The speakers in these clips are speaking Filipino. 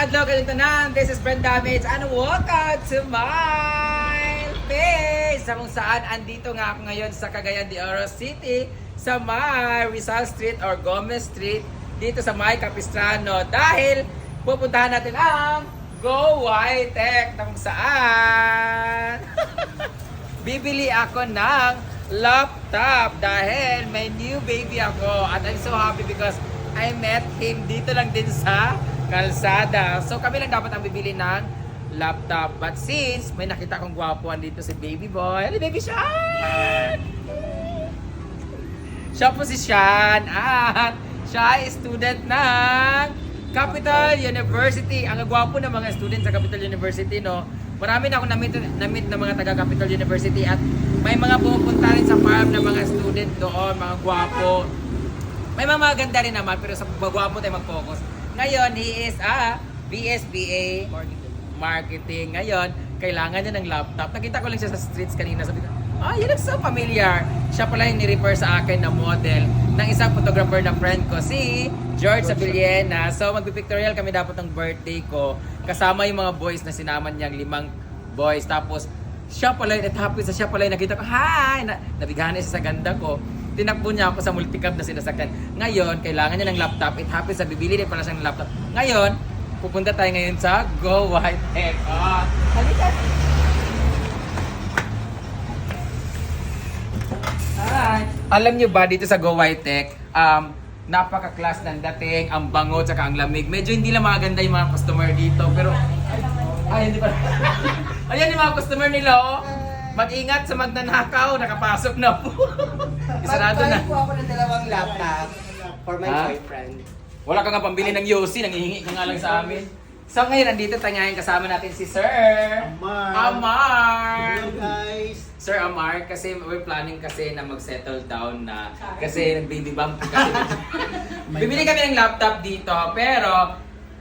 adlaw kayo tanan. This is Brenda Mates and welcome to my page. Sa kung saan andito nga ako ngayon sa Cagayan de Oro City sa may Rizal Street or Gomez Street dito sa may Capistrano dahil pupuntahan natin ang Go White Tech na kung saan bibili ako ng laptop dahil may new baby ako at I'm so happy because I met him dito lang din sa kalsada. So kami lang dapat ang bibili ng laptop. But since may nakita kong gwapuan dito si baby boy, ano baby Sean? Siya po si Sean at siya ay student ng Capital University. Ang gwapo ng mga student sa Capital University, no? Marami na ako na-meet, na-meet ng mga taga Capital University at may mga pumupunta rin sa farm ng mga student doon, mga gwapo. May mga maganda rin naman, pero sa gwapo tayo mag-focus. Ngayon, he is a BSBA marketing. Ngayon, kailangan niya ng laptop. Nakita ko lang siya sa streets kanina. Sabi ko, ah, you look so familiar. Siya pala yung ni-refer sa akin na model ng isang photographer na friend ko, si George Sabillena. So, magpipictorial kami dapat ng birthday ko. Kasama yung mga boys na sinaman niyang limang boys. Tapos, siya pala yung, at happy sa siya pala yung nakita ko, hi! Na, nabighan siya sa ganda ko. Tinakbo niya ako sa multicab na sinasakyan. Ngayon, kailangan niya ng laptop. It happens sa bibili din pala siya ng laptop. Ngayon, pupunta tayo ngayon sa Go White Tech. Ah, halika. Hi! Alam niyo ba dito sa Go White Tech, um, napaka-class ng dating, ang bango, tsaka ang lamig. Medyo hindi lang maganda yung mga customer dito, pero... Ay, hindi pa. Ayan yung mga customer nila, oh. Mag-ingat sa magnanakaw, nakapasok na po. Isarado na. Mag-buy po ako ng dalawang laptop for my Ha? boyfriend. Wala ka nga pambili ng Yossi, nangihingi ka nga lang sa amin. So ngayon, nandito tayo ngayon kasama natin si Sir Amar. Amar. Hello guys! Sir Amar, kasi we're planning kasi na mag-settle down na kasi nag-baby bump kasi. Bibili kami ng laptop dito, pero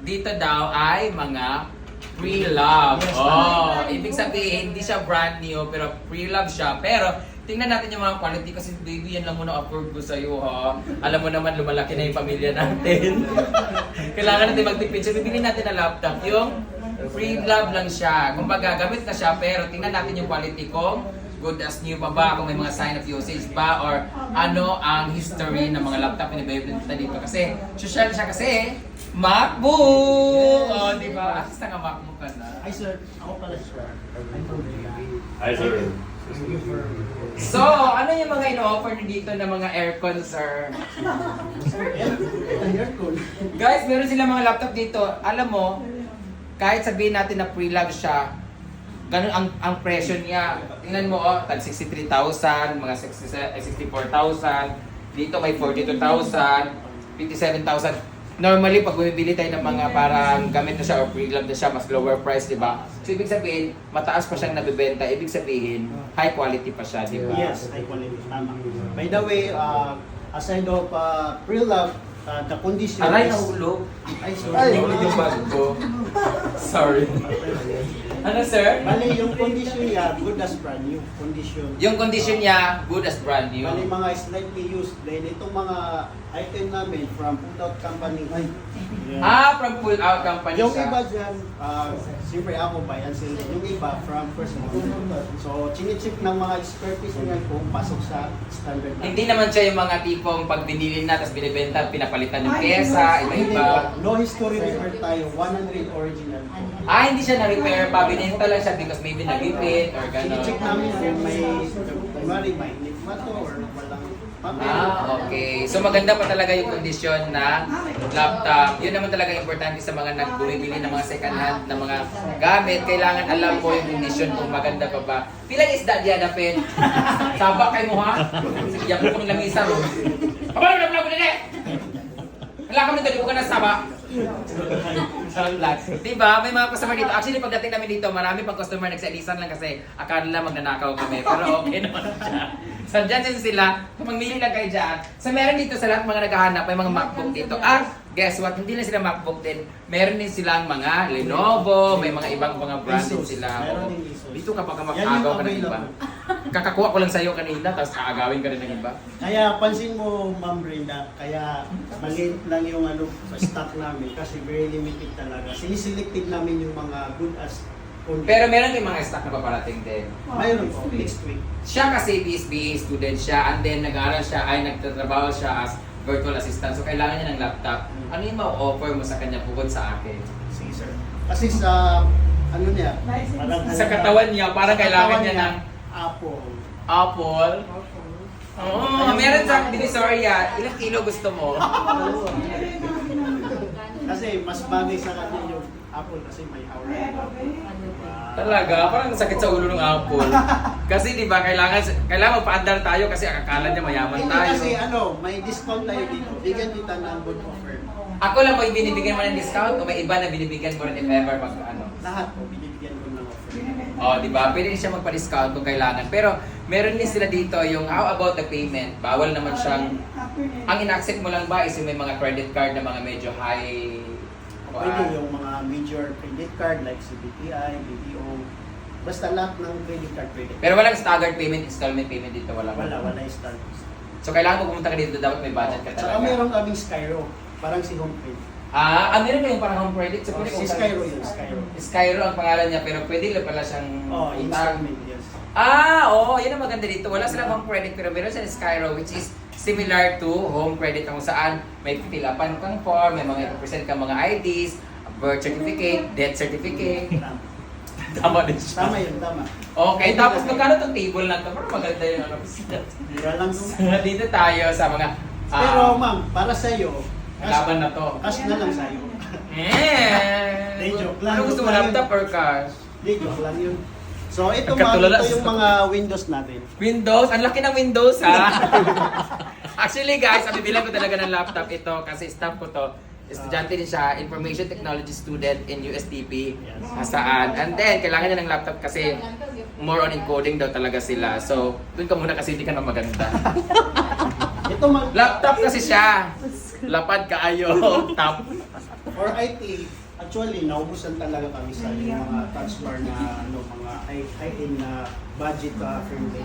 dito daw ay mga pre-love. Oh, ibig sabihin, hindi siya brand new, pero pre-love siya. Pero tingnan natin yung mga quality kasi baby, yan lang muna afford ko sa'yo ha. Alam mo naman, lumalaki na yung pamilya natin. Kailangan natin magtipid. So, bibili natin ng laptop. Yung free love lang siya. Kung baga, gamit na siya, pero tingnan natin yung quality kung good as new pa ba, kung may mga sign of usage ba, or ano ang history ng mga laptop na ibibenta dito. Kasi, social siya kasi, MacBook! O, di ba? Assist na nga MacBook ka na. Hi sir, ako pala from Hi, sir. So, ano yung mga ino-offer niyo dito na mga aircon, sir? Aircon. Guys, meron silang mga laptop dito. Alam mo, kahit sabihin natin na pre-love siya, ganun ang ang presyo niya. Tingnan mo, oh, tag 63,000, mga 60 eh, 64,000. Dito may 42,000, 57,000. Normally, pag bumibili tayo ng mga parang gamit na siya or pre-love na siya, mas lower price, di ba? So, ibig sabihin, mataas pa siyang nabibenta. Ibig sabihin, high quality pa siya, di ba? Yes, high quality. Tama. By the way, uh, aside of uh, pre-love, uh, the condition Aray, is... nahulog. Ay, sorry. Ay, yung bag ko. Sorry. Ano, sir? Bali, yung condition niya, good as brand new. Condition. Yung condition niya, good as brand new. Bali, mga slightly used. Dahil itong mga item namin from put-out company. Ay, yeah. Ah, from pull out company Yung siya. iba dyan, uh, siyempre ako buy and sell din. Yung iba from first hand. So, chinicheck ng mga expertise nila kung pasok sa standard. Hindi naman siya yung mga tipong pag binili na tapos binibenta, pinapalitan yung pyesa, iba-iba. No history repair tayo, 100 original. Ah, hindi siya na-repair pa, binenta lang siya because maybe nag-repeat or gano'n. namin kung may, kunwari may nikmato or walang papel. Ah, okay. So maganda pa talaga yung kondisyon na laptop. Yun naman talaga importante sa mga nagbumibili ng mga second hand na mga gamit. Kailangan alam mo yung kondisyon kung maganda pa ba. Pilang isda diyan na pen? Sabak kay mo ha? Sige, yan ko ng lamisa ro. Kabalo na pala ko eh! Wala kami dito, ka na saba. diba? May mga customer dito. Actually, pagdating namin dito, marami pang customer nagsailisan lang kasi akala magnanakaw kami. Pero okay naman siya. So, dyan din sila. Kung magmili lang kayo dyan. So, meron dito sa lahat mga naghahanap, may mga MacBook dito. Ah, guess what? Hindi lang sila MacBook din. Meron din silang mga Lenovo, may mga ibang mga brand din sila. Meron din. Dito ka baka Yan makagaw yung ka ng iba. kakakuha ko lang sa'yo kanina, tapos aagawin ka rin ng iba. Kaya pansin mo, Ma'am Brenda, kaya maliit lang yung ano, stock namin kasi very limited talaga. Siniselected namin yung mga good as on. Pero meron din mga stock na paparating din. mayroon po, next week. Siya kasi BSBA student siya, and then nag-aaral siya, ay nagtatrabaho siya as virtual assistant. So kailangan niya ng laptop. Ano yung ma-offer mo sa kanya bukod sa akin? Sige, sir. Kasi sa, ano niya, parang Sa katawan niya, parang sa kailangan katawan niya ng Apple. apple. Oo, oh, meron sa Divisoria. Ilang kilo gusto mo? Kasi mas bagay sa kanya yung Apple kasi may aura. Talaga, parang sakit sa ulo ng apple. Kasi di ba, kailangan, kailangan magpa-andar tayo kasi akala niya mayaman Hindi tayo. kasi ano, may discount tayo dito. Bigyan kita ng good offer. Ako lang ba yung binibigyan mo ng discount o may iba na binibigyan mo rin if ever mag ano? Lahat po binibigyan ko ng offer. Oh, di ba? Pwede siya magpa-discount kung kailangan. Pero meron din sila dito yung how about the payment? Bawal naman siyang ang in-accept mo lang ba is yung may mga credit card na mga medyo high Pwede yung mga major credit card like CBTI, BDO. Basta lahat ng credit card pwede. Pero walang staggered payment, installment payment dito wala. Wala, wala start. So kailangan mo pumunta ka dito, dapat may budget ka Saka talaga. meron kaming Skyro. Parang si HomePay. Ah, ah, meron kayong parang home credit. So, Oh, pwede si Skyro yun, Skyro. Skyro ang pangalan niya, pero pwede lang pala siyang Oh, utang. installment, yes. Ah, oo, yun ang maganda dito. Wala silang home credit, pero meron silang Skyro, which is similar to home credit kung saan may titilapan kang form, may mga present kang mga IDs, birth certificate, death certificate. Tama. Tama din siya. Tama yun, tama. Okay, tapos magkano tong table na to? Pero maganda yung ano. Mura lang to. dito tayo sa mga ah, Pero ma'am, para sa iyo, laban na to. cash na lang sa iyo. Eh! Hindi, joke lang. Ano gusto mo, laptop or cash? Hindi, joke lang yun. So ito Nagkatulala ito yung mga windows natin. Windows? Ang laki ng Windows ha! Actually guys, ang bibilang ko talaga ng laptop ito kasi staff ko to. Estudyante din siya, Information Technology student in USDP. Yes. Saan? And then, kailangan niya ng laptop kasi more on encoding daw talaga sila. So, dun ka muna kasi hindi ka na maganda. Ito ma'am, laptop kasi siya. Lapad ka ayo. Top. for IT, actually, naubusan talaga kami sa yung mga touch bar na ano, mga high, high-end na budget uh, friendly.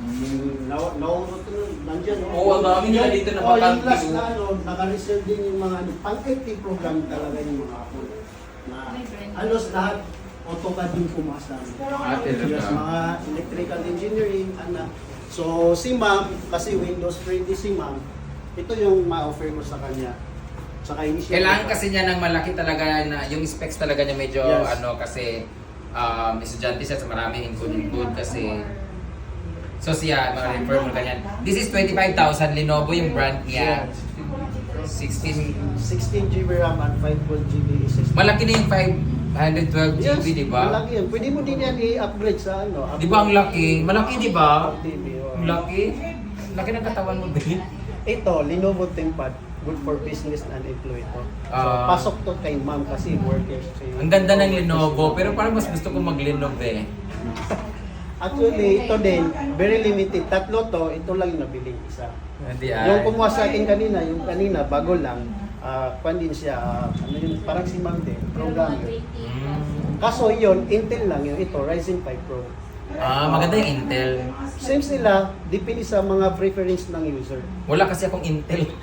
Yung now, now, nandiyan. no? Oo, ang dami nila dito na Oh, yung bakante, last no? na ano, naka-reserve din yung mga ano, pang-IT program talaga yung mga ako. Na halos lahat AutoCAD yung pumasok namin. Ah, talaga? Yes, mga electrical engineering, anak. So, si ma'am, kasi Windows friendly si ma'am, ito yung ma-offer ko sa kanya. Saka initial. Kailangan kasi niya ng malaki talaga na yung specs talaga niya medyo Yes. ano kasi um, estudyante siya sa maraming include include kasi So siya, mga refer mo ganyan. This is 25,000 Lenovo yung brand niya. 16 16 GB RAM and 5 GB SSD. Malaki na yung 512 GB, di ba? Malaki yan. Pwede mo din yan i-upgrade sa ano. Di ba ang laki? Malaki, di ba? TV, oh. Ang laki. Laki ng katawan mo, babe. Ito, Lenovo ThinkPad. Good for business and employee to. So, Ah. pasok to kay ma'am kasi workers. si- Ang ganda ng Lenovo, pero parang mas gusto ko mag-Lenovo eh. Actually, ito din, very limited. Tatlo to, ito lang yung nabiling isa. Hindi Yung ay. kumuha sa akin kanina, yung kanina, bago lang, ah kwan din siya, ah, ano yun, parang si ma'am din, programmer. Mm. Kaso yun, Intel lang yun, ito, Ryzen 5 Pro. Ah, maganda yung Intel. Same sila, depende sa mga preference ng user. Wala kasi akong Intel.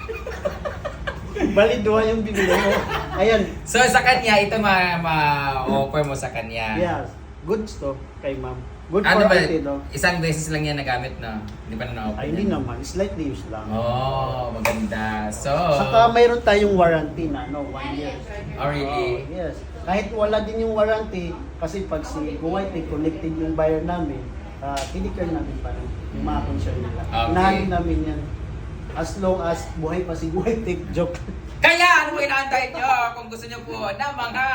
Bali, duha yung binili mo. Ayan, So sa kanya, ito ma- ma-offer mo sa kanya. yes, goods to kay ma'am. Good Ano for ba? IT, no? Isang beses lang yan nagamit na. Hindi pa na na-open. Ay, hindi naman, slightly used lang. Oh, maganda. So, Saka mayroon tayong warranty na, no, one year. oh really? Oh, yes. Kahit wala din yung warranty, kasi pag si Kuwaiti connected yung buyer namin, uh, tinikar namin pa rin yung mga concern nila. Okay. Inahalin namin yan. As long as buhay pa si Kuwaiti, joke. Kaya ano mo inaantay nyo kung gusto nyo po na mga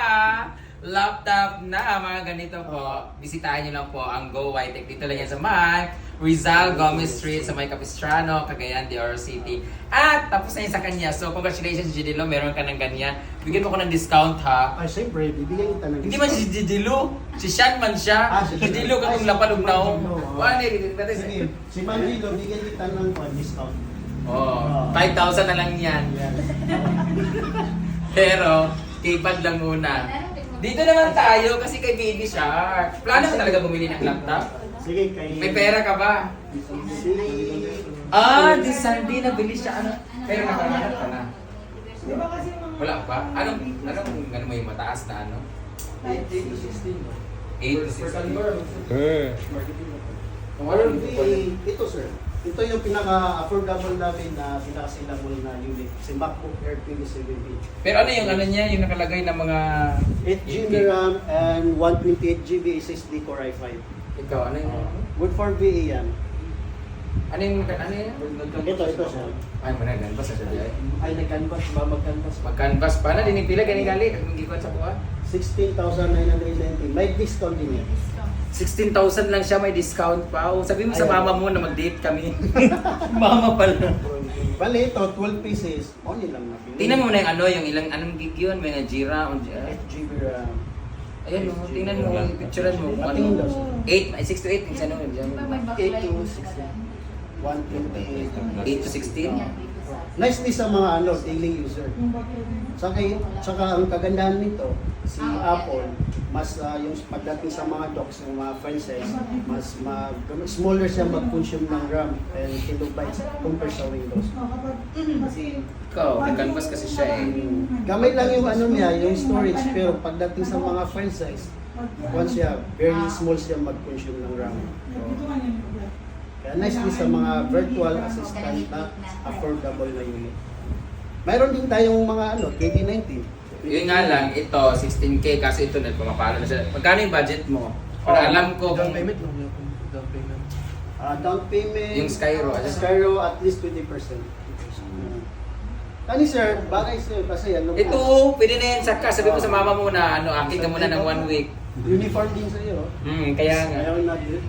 laptop na mga ganito po, bisitahin nyo lang po ang Go Whitech. Dito lang yan sa May Rizal Gomez Street sa May Capistrano, Cagayan de Oro City. At tapos na yun sa kanya. So congratulations Gidilo, meron ka ng ganyan. Bigyan mo ko ng discount ha. Ay, siyempre, bibigyan kita ng Hindi man si Gidilo, si Sean man siya. Ah, si Gidilo ka kung lapalog na ako. Gidilo, oh. Wala eh, Sige, si Ma'am Gilo, bigyan kita ng one discount. Oh, 5,000 na lang yan. Yan. Pero, keypad lang muna. Dito naman tayo kasi kay Baby Shark. Plano mo talaga bumili ng laptop? Sige, kay... May pera ka ba? Ah, this Sunday nabili siya. Ano? Pero nakahanap ka na. Wala pa? Anong, anong, ano mo yung mataas na ano? 8 to 16. Marami, ito sir. Ito yung pinaka-affordable namin na pinaka-sellable na unit. Si MacBook Air 2070. Pero ano yung ano niya, yung nakalagay ng mga... 8 GB RAM and 128 GB SSD Core i5. Ikaw, ano yung... Good for VA yan. Ano yung... Ano yun? Ito, ito sir. Ay, managan ba sa siya? Ay, nag-canvas ba? Mag-canvas ba? Mag-canvas pa na, dinipila gani gali. Gikon sa kuha. 16,990. May discount din yan. 16,000 lang siya, may discount pa. O, sabi mo sa Ayaw. mama mo na mag-date kami. mama pala. Bali, ito, 12 pieces. Only lang nabili. Tingnan mo na yung ano, yung ilang anong gig yun, may nga Jira, on 8 GB RAM. Ayan mo, tingnan mo, picturean mo ano. siya. 8, 6 to 8, yung ano, dyan. 8 to 16. 128. 8 to 16. Nicely sa mga ano, daily user. Saka, saka ang kagandahan nito, si Apple, mas ah, yung pagdating sa mga docs, yung mga franchise, mas mag, smaller siya mag-consume ng RAM and kilobytes compare sa Windows. Ikaw, may canvas kasi siya eh. Gamay lang yung ano niya, yung storage, pero pagdating sa mga franchise, once siya, very small siya mag-consume ng RAM. Kaya nicely sa mga virtual assistant na affordable na unit. Mayroon din tayong mga ano, KD19. Yun nga lang, ito, 16K, kasi ito, nagpumapalo na siya. Magkano yung budget mo? Para Oh, alam ko Down kung... payment lang yun. Down payment. Ah, down payment. Yung Skyro, ano? Skyro at least 20%. Kani sir, bagay sir kasi ano Ito, pwede na yan saka. Sabi mo sa mama mo na, ano, akin ka muna ng one week. uniform din sa iyo. Hmm, kaya nga. Ayaw na din.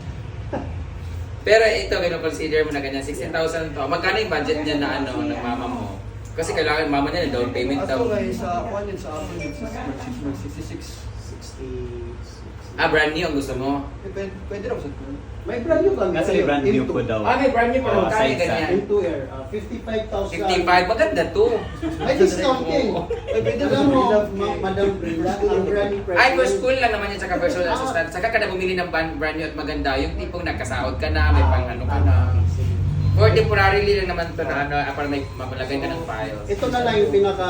Pero ito, kino-consider mo na ganyan, 16,000 to. Magkano yung budget niya na ano, ng mama mo? Kasi kailangan mama niya na down payment daw. Ato guys, sa Juan yun, sa Apple yun, mag 66. 60. Ah, brand new ang gusto mo? Eh, Pwede, pwede raw sa. May brand new kami. May brand new po daw. Ah, may brand new pa. Oh, Magkano side ganyan? M2 Air, ah, 55,000. 55, maganda to. May discount din. Oo. Ay, pwede lang mo, Ma- Madam Brenda, ang brand price. Ay, for school lang naman yan sa personal assistant. Saka ka na bumili ng brand, brand new at maganda. Yung tipong nagkasahod ka na, may pang ano ka na. Or temporarily lang naman to na ano, ah, para may mabalagay ka ng files. Ito na lang yung pinaka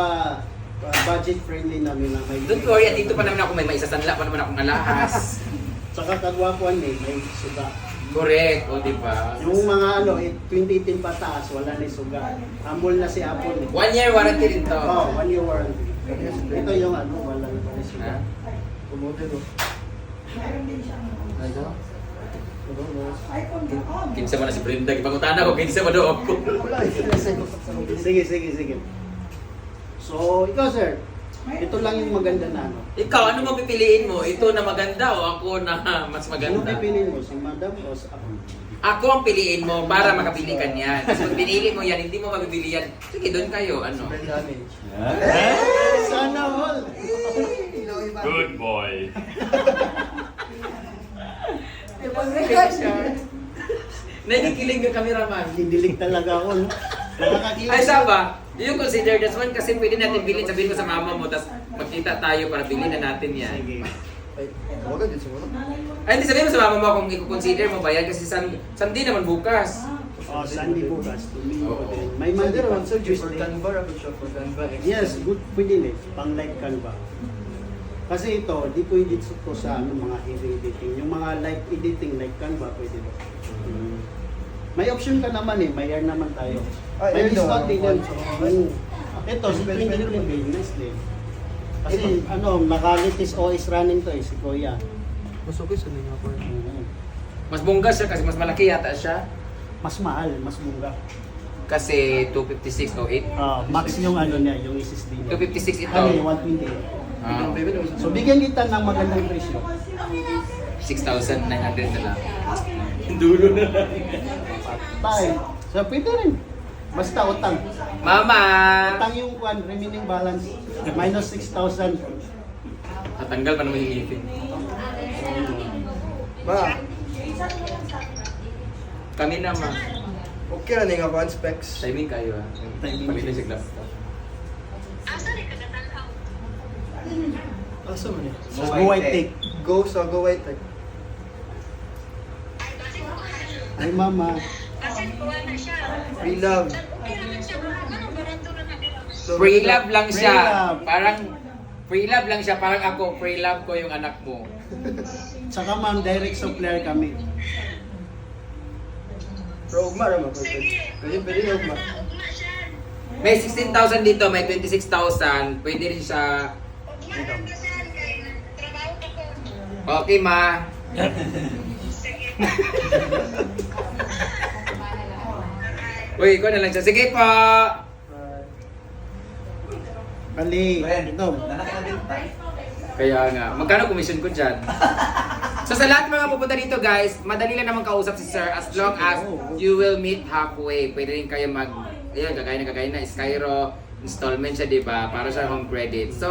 ah, budget friendly namin na may Don't worry, at dito pa naman ako may maisasanla pa naman akong alahas. Saka kagwapuan eh, may suga. Correct, o di ba? Yung mga ano, eh, 2018 pataas, wala na yung suga. Humble na si Apple eh. One year warranty rin to. Oh, one year warranty. Ito yung ano, wala na yung Ha? suga. Promoted oh. Ano? Ano, no? Kinsa mo na si Brenda, ipangutana ko, kinsa mo daw ako. Sige, sige, sige. So, ikaw sir, ito lang yung maganda na ano. Ikaw, ano mo pipiliin mo? Ito na maganda o ako na mas Ano maganda? pipiliin mo? Si Madam o si ako? Ako ang piliin mo para makabili ka niyan. Kasi pag pinili mo yan, hindi mo mabibili yan. Sige, doon kayo. Ano? Brand damage. Eh, sana all! Good boy. Nakikilig ka cameraman. Hindilig talaga ako? Nakakakilig. Ay, saba, you consider this one kasi pwede natin bilhin. Sabihin mo sa mama mo, tapos magkita tayo para bilhin na natin yan. Sige. Ay, din siguro. Ay, hindi sabihin mo sa mama mo kung i-consider mo ba yan kasi san, Sunday naman bukas. Oh, Sunday bukas. Domingo Oo. din. May Monday pa. sir, for. Canva, rapid shop for Canva. Yes, good pwede din. Pang light Canva. Kasi ito, di pwede ito sa ano, mga heavy editing. Yung mga light editing like Canva, pwede ba? Mm. May option ka naman eh, may air naman tayo. Ah, may discount din Mm. Ito, si Pwede, pwede, 20 pwede. nice din. Kasi ano, naka-latest OS running to eh, si Kuya. Mas okay sa po. Mm. Mas bongga siya kasi mas malaki yata siya. Mas mahal, mas mura. Kasi 256 o 8. Ah, max yung ano niya, yung SSD niya. 256 ito. Ano yung 128. Ah, So bigyan kita ng magandang presyo. 6,900 na lang. Dulo na lang. Patay. So pwede rin. Basta utang. Mama! Utang yung kwan, remaining balance. Minus 6,000. Tatanggal pa naman yung ngipin. Ma, Kami na ma. okay na nga ang specs. Timing kayo ah. Timing. Palitan siya laptop. Asa man eh? So, go white take. Go sa Go White Tech. Ay, mama. Kasi kuha na siya. Free love. Okay naman siya. Barato na nila. Free love lang Free siya. Parang free love lang siya. Parang ako, free love ko yung anak mo. Saka ma'am, direct supplier kami. Pero ugma naman. Sige. Pwede, pwede ugma. May 16,000 dito, may 26,000. Pwede rin siya. Okay, ma. Sige. Uy, ikaw na lang siya. Sige po. Bali, ito. Kaya nga, magkano commission ko dyan? so sa lahat mga pupunta dito guys, madali lang naman kausap si sir as long as you will meet halfway. Pwede rin kayo mag, ayun, gagaya na gagaya na, Skyro, installment siya, di ba? Para sa home credit. So,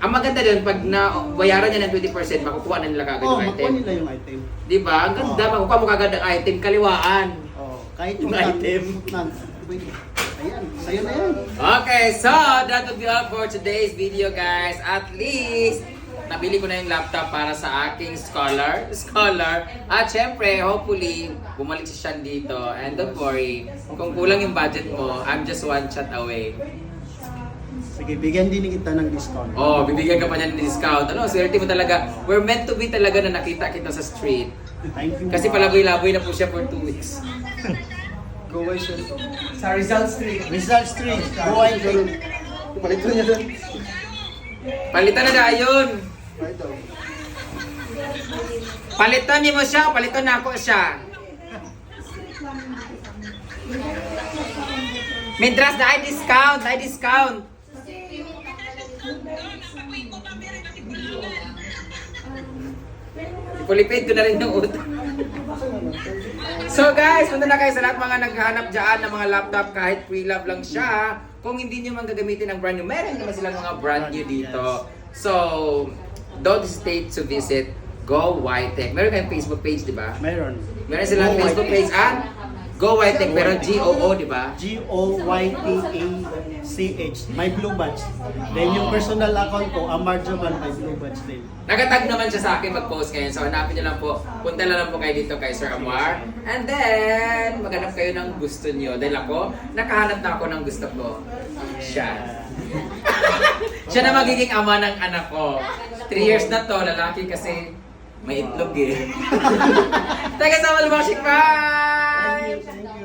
ang maganda dun, pag na bayaran niya ng 20%, makukuha na nila kagad Oh, yung item. nila yung item. Di ba? Ang ganda, makukuha mo kagad ang item, kaliwaan. Kahit Yung nan- item. Ayan, sa'yo na yan. Okay, so that would be all for today's video guys. At least, nabili ko na yung laptop para sa aking scholar. Scholar. At syempre, hopefully, bumalik si Sean dito. And don't worry, kung kulang yung budget mo, I'm just one chat away. Sige, bigyan din kita ng discount. Oh, bibigyan ka pa niya ng discount. Ano, swerte mo talaga. We're meant to be talaga na nakita kita sa street. Thank you. Kasi palaboy-laboy na po siya for two weeks. Go away siya. Sa Rizal Street. Rizal Street, buhay ko rin. Palito niya doon. Palitan na dayon. Right daw. Palitan niyo mo siya, palitan na ako siya. Midras na ay discount, ay discount. Ipulipid ko na rin yung utang. So guys, punta na kayo sa lahat mga naghahanap dyan ng mga laptop kahit free love lang siya. Kung hindi nyo man gagamitin ng brand new, meron naman silang mga brand new dito. So, don't hesitate to visit Go Whitech. Meron kayong Facebook page, di ba? Meron. Meron silang Facebook page at Go Whitech, pero G-O-O, di ba? G-O-Y-T-A-C-H. May blue badge. Then yung personal account ko, Amar Jamal, may blue badge din. Nagatag naman siya sa akin mag-post ngayon. So hanapin niyo lang po. Punta lang, lang po kayo dito kay Sir Amar. And then, maghanap kayo ng gusto niyo. Dahil ako, nakahanap na ako ng gusto ko. Siya. siya na magiging ama ng anak ko. Three years na to, lalaki kasi may itlog eh. Teka sa Malbashik, bye! Thank you.